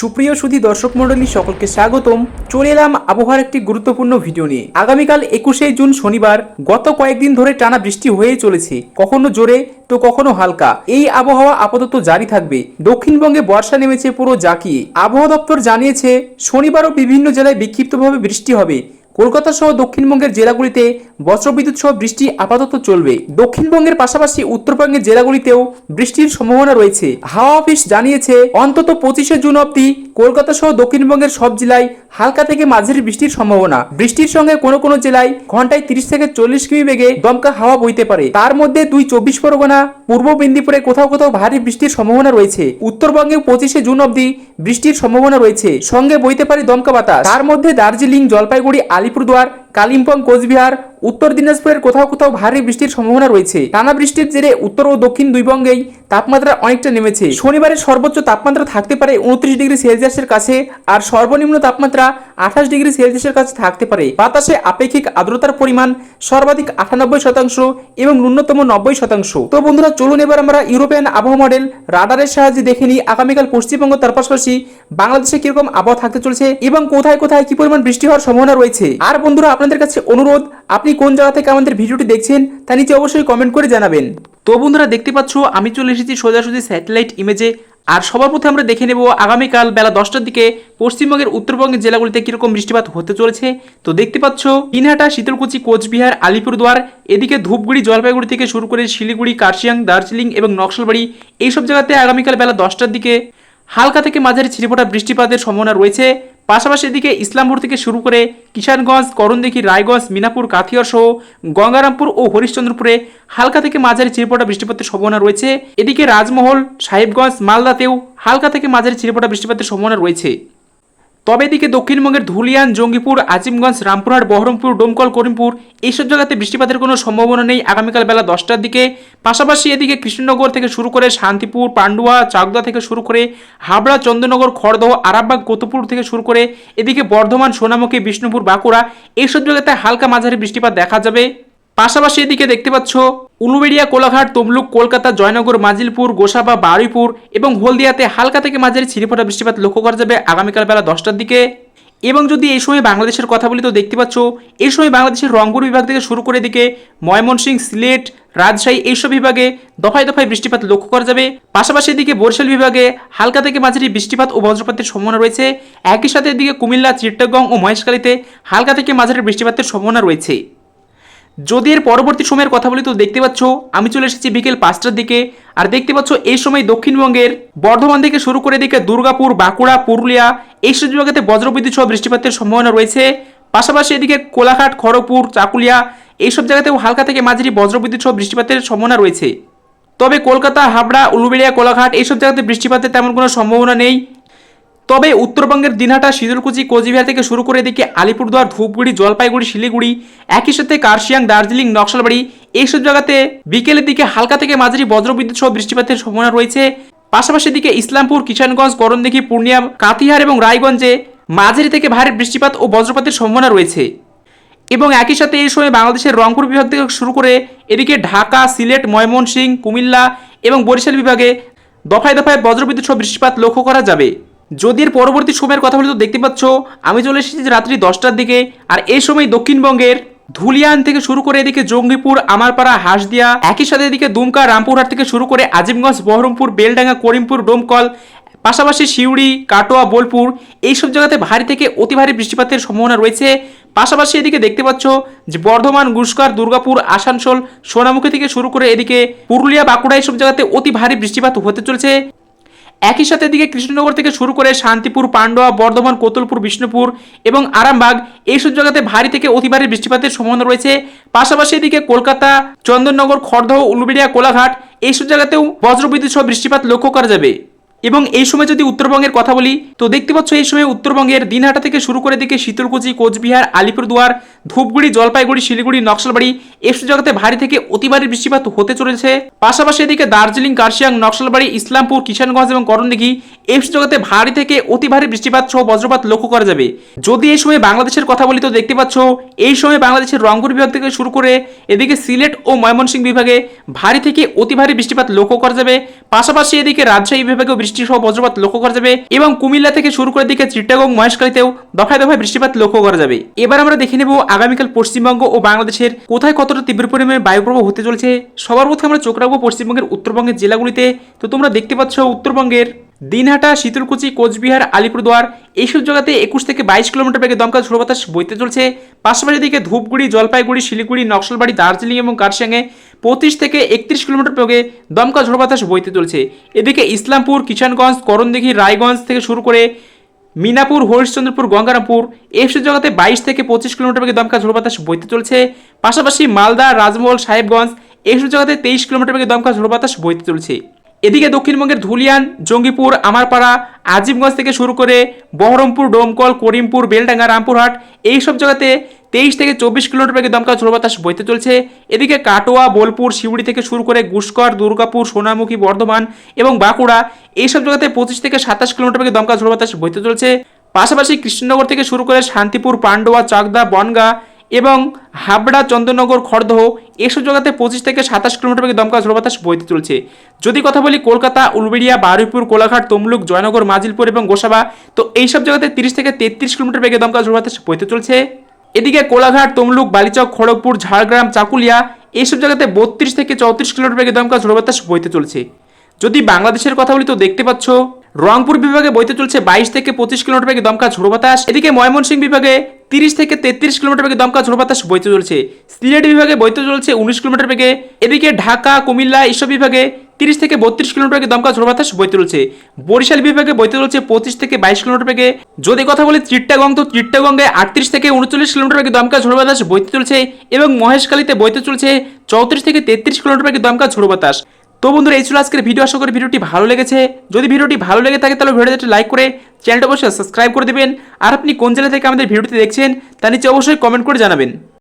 সুপ্রিয় সুধি দর্শক মণ্ডলী, সকলকে স্বাগতম। চলে এলাম আবহাওয়ার একটি গুরুত্বপূর্ণ ভিডিও নিয়ে। আগামীকাল একুশে জুন শনিবার, গত কয়েকদিন ধরে টানা বৃষ্টি হয়ে চলেছে। কখনো জোরে, তো কখনো হালকা। এই আবহাওয়া আপাতত জারি থাকবে। দক্ষিণবঙ্গে বর্ষা নেমেছে পুরো জাকিয়ে। আবহাওয়া দপ্তর জানিয়েছে, শনিবারও বিভিন্ন জেলায় বিক্ষিপ্তভাবে বৃষ্টি হবে। কলকাতা সহ দক্ষিণবঙ্গের জেলাগুলিতে বজ্রবিদ্যুৎ সহ বৃষ্টি আপাতত চলবে। দক্ষিণবঙ্গের পাশাপাশি উত্তরবঙ্গের জেলাগুলিতেও বৃষ্টির সম্ভাবনা রয়েছে। হাওয়া অফিস জানিয়েছে, অন্তত পঁচিশে জুন অবধি কলকাতা সহ দক্ষিণবঙ্গের সব জেলায় হালকা থেকে মাঝারি বৃষ্টির সম্ভাবনা। বৃষ্টির সঙ্গে কোনো কোনো জেলায় ঘন্টায় তিরিশ থেকে চল্লিশ কিমি বেগে দমকা হাওয়া বইতে পারে। তার মধ্যে দুই চব্বিশ পরগনা, পূর্ব মেদিনীপুরে কোথাও কোথাও ভারী বৃষ্টির সম্ভাবনা রয়েছে। উত্তরবঙ্গে পঁচিশে জুন অবধি বৃষ্টির সম্ভাবনা রয়েছে। সঙ্গে বইতে পারে দমকা বাতাস। তার মধ্যে দার্জিলিং, জলপাইগুড়ি আলিপুরদুয়ার কালিম্পং, কোচবিহার, উত্তর দিনাজপুরের কোথাও কোথাও ভারী বৃষ্টির সম্ভাবনা রয়েছে। টানা বৃষ্টির জেরে উত্তর ও দক্ষিণ দুই বঙ্গেই তাপমাত্রা অনেকটা নেমেছে। শনিবারের সর্বোচ্চ তাপমাত্রা থাকতে পারে উনত্রিশ ডিগ্রি সেলসিয়াসের কাছে আর সর্বনিম্ন তাপমাত্রা আঠাশ ডিগ্রি সেলসিয়াসের কাছে থাকতে পারে। বাতাসে আপেক্ষিক আর্দ্রতার পরিমাণ সর্বাধিক আটানব্বই শতাংশ এবং ন্যূনতম নব্বই শতাংশ। তো বন্ধুরা, চলুন এবার আমরা ইউরোপিয়ান আবহাওয়া মডেল রাডারের সাহায্যে দেখে নিই আগামীকাল পশ্চিমবঙ্গ তার পাশাপাশি বাংলাদেশে কীরকম আবহাওয়া থাকতে চলছে এবং কোথায় কোথায় কি পরিমাণ বৃষ্টি হওয়ার সম্ভাবনা রয়েছে। আর বন্ধুরা আপনাদের কাছে অনুরোধ, আপনি কোন জায়গা থেকে আমাদের ভিডিওটি দেখছেন তা নিচে অবশ্যই কমেন্ট করে জানাবেন। তো বন্ধুরা, দেখতে পাচ্ছ, আমি চলে এসেছি সোজাসুজি স্যাটেলাইট ইমেজে আর সবার প্রথমে আমরা দেখে নেব আগামীকাল বেলা দশটার দিকে পশ্চিমবঙ্গের উত্তরবঙ্গের জেলাগুলিতে কীরকম বৃষ্টিপাত হতে চলেছে। তো দেখতে পাচ্ছ দিনহাটা শীতলকুচি, কোচবিহার, আলিপুরদুয়ার, এদিকে ধূপগুড়ি, জলপাইগুড়ি থেকে শুরু করে শিলিগুড়ি, কার্শিয়াং, দার্জিলিং এবং নকশালবাড়ি এইসব জায়গাতে আগামীকাল বেলা দশটার দিকে হালকা থেকে মাঝারি ছিটেফোঁটা বৃষ্টিপাতের সম্ভাবনা রয়েছে। পাশাপাশি এদিকে ইসলামপুর থেকে শুরু করে কিষানগঞ্জ, করণদিঘি, রায়গঞ্জ, মিনাপুর, কাথিয়ার সহ গঙ্গারামপুর ও হরিশ্চন্দ্রপুরে হালকা থেকে মাঝারি চিরপটা বৃষ্টিপাতের সম্ভাবনা রয়েছে। এদিকে রাজমহল, সাহেবগঞ্জ, মালদাতেও হালকা থেকে মাঝারি চিরপটা বৃষ্টিপাতের সম্ভাবনা রয়েছে। তবে এদিকে দক্ষিণবঙ্গের ধুলিয়ান, জঙ্গিপুর, আজিমগঞ্জ, রামপুরহাট, বহরমপুর, ডোমকল, করিমপুর এইসব জায়গাতে বৃষ্টিপাতের কোনো সম্ভাবনা নেই আগামীকাল বেলা দশটার দিকে। পাশাপাশি এদিকে কৃষ্ণনগর থেকে শুরু করে শান্তিপুর, পান্ডুয়া, চাকদা থেকে শুরু করে হাবড়া, চন্দ্রনগর, খড়দহ, আরামবাগ, কোতপুর থেকে শুরু করে এদিকে বর্ধমান, সোনামুখী, বিষ্ণুপুর, বাঁকুড়া এইসব জায়গাতে হালকা মাঝারি বৃষ্টিপাত দেখা যাবে। পাশাপাশি এদিকে দেখতে পাচ্ছ উলুবেড়িয়া, কোলাঘাট, তমলুক, কলকাতা, জয়নগর, মাজিলপুর, গোসাবা, বারুইপুর এবং হলদিয়াতে হালকা থেকে মাঝারি ছিড়েফোঁটা বৃষ্টিপাত লক্ষ্য করা যাবে আগামীকাল বেলা দশটার দিকে। এবং যদি এই সময় বাংলাদেশের কথা বলি তো দেখতে পাচ্ছ, এই সময় বাংলাদেশের রংপুর বিভাগ থেকে শুরু করে দিকে ময়মনসিংহ, সিলেট, রাজশাহী এইসব বিভাগে দফায় দফায় বৃষ্টিপাত লক্ষ্য করা যাবে। পাশাপাশি এদিকে বরিশাল বিভাগে হালকা থেকে মাঝারি বৃষ্টিপাত ও বজ্রপাতের সম্ভাবনা রয়েছে। একই সাথে এদিকে কুমিল্লা চিট্টগং ও মহেশখালীতে হালকা থেকে মাঝারি বৃষ্টিপাতের সম্ভাবনা রয়েছে। যদি এর পরবর্তী সময়ের কথা বলি তো দেখতে পাচ্ছ, আমি চলে এসেছি বিকেল পাঁচটার দিকে। আর দেখতে পাচ্ছ, এই সময় দক্ষিণবঙ্গের বর্ধমান থেকে শুরু করে দিকে দুর্গাপুর, বাঁকুড়া, পুরুলিয়া এইসব বিভাগেতে বজ্রবিদ্যুৎ সহ বৃষ্টিপাতের সম্ভাবনা রয়েছে। পাশাপাশি এদিকে কোলাঘাট, খড়গপুর, চাকুলিয়া, এইসব জায়গাতেও হালকা থেকে মাঝারি বজ্রবিদ্যুৎ সহ বৃষ্টিপাতের সম্ভাবনা রয়েছে। তবে কলকাতা, হাবড়া, উলুবেড়িয়া, কোলাঘাট, এইসব জায়গাতে বৃষ্টিপাতের তেমন কোনো সম্ভাবনা নেই। তবে উত্তরবঙ্গের দিনহাটা শীতলকুচি কোচবিহার থেকে শুরু করে এদিকে আলিপুরদুয়ার, ধূপগুড়ি, জলপাইগুড়ি, শিলিগুড়ি, একই সাথে কার্শিয়াং, দার্জিলিং, নকশালবাড়ি, এইসব জায়গাতে বিকেলের দিকে হালকা থেকে মাঝারি বজ্রবিদ্যুৎ সহ বৃষ্টিপাতের সম্ভাবনা রয়েছে। পাশাপাশি দিকে ইসলামপুর, কিষানগঞ্জ, করণদিঘি, পূর্ণিয়া, কাতিহার এবং রায়গঞ্জে মাঝারি থেকে ভারী বৃষ্টিপাত ও বজ্রপাতের সম্ভাবনা রয়েছে। এবং একই সাথে এই সময় বাংলাদেশের রংপুর বিভাগ থেকে শুরু করে এদিকে ঢাকা, সিলেট, ময়মনসিংহ, কুমিল্লা এবং বরিশাল বিভাগে দফায় দফায় বজ্রবিদ্যুৎ সহ বৃষ্টিপাত লক্ষ্য করা যাবে। যদি এর পরবর্তী সময়ের কথা বলি তো দেখতে পাচ্ছ, আমি চলে এসেছি রাত্রি দশটার দিকে, আর এই সময় দক্ষিণবঙ্গের ধুলিয়ান থেকে শুরু করে এদিকে জঙ্গিপুর, আমারপাড়া, হাসদিয়া, একই সাথে এদিকে দুমকা, রামপুরহাট থেকে শুরু করে আজিমগঞ্জ, বহরমপুর, বেলডাঙ্গা, করিমপুর, ডোমকল, পাশাপাশি সিউড়ি, কাটোয়া, বোলপুর, এইসব জায়গাতে ভারী থেকে অতি ভারী বৃষ্টিপাতের সম্ভাবনা রয়েছে। পাশাপাশি এদিকে দেখতে পাচ্ছ যে বর্ধমান, গুসকার, দুর্গাপুর, আসানসোল, সোনামুখী থেকে শুরু করে এদিকে পুরুলিয়া, বাঁকুড়া, এইসব জায়গাতে অতি ভারী বৃষ্টিপাত হতে চলেছে। একই সাথে দিকে কৃষ্ণনগর থেকে শুরু করে শান্তিপুর, পান্ডুয়া, বর্ধমান, কোতলপুর, বিষ্ণুপুর এবং আরামবাগ, এইসব জায়গাতে ভারী থেকে অতি ভারী বৃষ্টিপাতের সম্ভাবনা রয়েছে। পাশাপাশি এদিকে কলকাতা, চন্দননগর, খড়দহ, উলুবেড়িয়া, কোলাঘাট, এইসব জায়গাতেও বজ্রবিদ্যুৎ সহ বৃষ্টিপাত লক্ষ্য করা যাবে। এবং এই সময় যদি উত্তরবঙ্গের কথা বলি, তো দেখতে পাচ্ছ এই সময় উত্তরবঙ্গের দিনহাটা থেকে শুরু করে দিকে শীতলকুচি, কোচবিহার, আলিপুরদুয়ার, ধূপগুড়ি, জলপাইগুড়ি, শিলিগুড়ি, নকশালবাড়ি এসব জায়গাতে ভারী থেকে অতিবারী বৃষ্টিপাত হতে চলেছে। পাশাপাশি এদিকে দার্জিলিং, কার্শিয়াং, নকশালবাড়ি, ইসলামপুর, কিষানগঞ্জ এবং করণদিঘি এইসব জায়গাতে ভারী থেকে অতি ভারী বৃষ্টিপাত সহ বজ্রপাত লক্ষ্য করা যাবে। যদি এই সময় বাংলাদেশের কথা বলি তো দেখতে পাচ্ছ, এই সময় বাংলাদেশের রংপুর বিভাগ থেকে শুরু করে এদিকে সিলেট ও ময়মনসিংহ বিভাগে ভারী থেকে অতি ভারী বৃষ্টিপাত লক্ষ্য করা যাবে। পাশাপাশি এদিকে রাজশাহী বিভাগেও বৃষ্টি সহ বজ্রপাত লক্ষ্য করা যাবে এবং কুমিল্লা থেকে শুরু করে দিকে চিট্টাগং মহেশখালীতেও দফায় দফায় বৃষ্টিপাত লক্ষ্য করা যাবে। এবার আমরা দেখে নেব আগামীকাল পশ্চিমবঙ্গ ও বাংলাদেশের কোথায় কতটা তীব্র পরিমাণে বায়ুপ্রবাহ হতে চলেছে। সবার প্রথমে আমরা চোখ রাখব পশ্চিমবঙ্গের উত্তরবঙ্গের জেলাগুলিতে। তো তোমরা দেখতে পাচ্ছ উত্তরবঙ্গের দিনহাটা, শীতলকুচি, কোচবিহার, আলিপুরদুয়ার এইসব জায়গাতে একুশ থেকে বাইশ কিলোমিটার বেগে দমকা ঝোড়ো বাতাস বইতে চলছে। পাশাপাশি দিকে ধূপগুড়ি, জলপাইগুড়ি, শিলিগুড়ি, নকশালবাড়ি, দার্জিলিং এবং কারসাঙ্গে পঁচিশ থেকে একত্রিশ কিলোমিটার বেগে দমকা ঝোড়ো বাতাস বইতে চলছে। এদিকে ইসলামপুর, কিষানগঞ্জ, করণদিঘি, রায়গঞ্জ থেকে শুরু করে মিনাপুর, হরিশ্চন্দ্রপুর, গঙ্গারামপুর এইসব জায়গাতে বাইশ থেকে পঁচিশ কিলোমিটার বেগে দমকা ঝোড়ো বাতাস বইতে চলছে। পাশাপাশি মালদা, রাজমহল, সাহেবগঞ্জ এইসব জায়গাতে তেইশ কিলোমিটার বেগে দমকা ঝোড়ো বাতাস বইতে চলছে। এদিকে দক্ষিণবঙ্গের ধুলিয়ান, জঙ্গিপুর, আমারপাড়া, আজিমগঞ্জ থেকে শুরু করে বহরমপুর, ডোমকল, করিমপুর, বেলডাঙ্গা, রামপুরহাট, এইসব জায়গাতে তেইশ থেকে চব্বিশ কিলোমিটার বেগে দমকা ঝোড়ো বাতাস বইতে চলছে। এদিকে কাটোয়া, বোলপুর, শিউড়ি থেকে শুরু করে গুসকর, দুর্গাপুর, সোনামুখী, বর্ধমান এবং বাঁকুড়া, এইসব জায়গাতে পঁচিশ থেকে সাতাশ কিলোমিটার বেগে দমকা ঝোড়ো বাতাস বইতে চলছে। পাশাপাশি কৃষ্ণনগর থেকে শুরু করে শান্তিপুর, পান্ডুয়া, চাকদা, বনগা এবং হাবড়া, চন্দননগর, খড়দহ এসব জায়গাতে পঁচিশ থেকে সাতাশ কিলোমিটার বেগে দমকা ঝোড়ো বইতে চলছে। যদি কথা বলি কলকাতা, উলবেড়িয়া, বারুইপুর, কোলাঘাট, তমলুক, জয়নগর, মাজিলপুর এবং গোসাবা, তো এইসব জায়গাতে তিরিশ থেকে তেত্রিশ কিলোমিটার বেগে দমকা ঝোড়ো বইতে চলছে। এদিকে কোলাঘাট, তমলুক, বালিচক, খড়গপুর, ঝাড়গ্রাম, চাকুলিয়া এইসব জায়গাতে বত্রিশ থেকে চৌত্রিশ কিলোমিটার বেগে দমকা ঝোড়ো বইতে চলছে। যদি বাংলাদেশের কথা বলি তো দেখতে পাচ্ছ রংপুর বিভাগে বইতে চলছে বাইশ থেকে পঁচিশ কিলোমিটার বেগে দমকা ঝোড়ো বাতাস। এদিকে ময়মনসিংহ বিভাগে তিরিশ থেকে তেত্রিশ কিলোমিটার বেগে দমকা ঝোড়ো বাতাস বইতে চলছে। সিলেট বিভাগে বইতে চলছে উনিশ কিলোমিটার বেগে। এদিকে ঢাকা, কুমিল্লা এইসব বিভাগে তিরিশ থেকে বত্রিশ কিলোমিটার বেগে দমকা ঝোড়ো বাতাস বইতে চলছে। বরিশাল বিভাগে বইতে চলছে পঁচিশ থেকে বাইশ কিলোমিটার বেগে। যদি কথা বলি চিট্টাগং তো চিট্টাগঙ্গে আটত্রিশ থেকে উনচল্লিশ কিলোমিটার বেগে দমকা ঝোড়ো বাতাস বইতে চলছে এবং মহেশখালীতে বইতে চলছে চৌত্রিশ থেকে তেত্রিশ কিলোমিটার বেগে দমকা ঝোড়ো বাতাস। তো বন্ধুরা, এই ছিল আজকের ভিডিও। আশা করি ভিডিওটি ভালো লেগেছে। যদি ভিডিওটি ভালো লেগে থাকে, তাহলে ভিডিওটি লাইক করে চ্যানেলটা অবশ্যই সাবস্ক্রাইব করে দেবেন। আর আপনি কোন জেলা থেকে আমাদের ভিডিওটি দেখছেন তা নিচে অবশ্যই কমেন্ট করে জানাবেন।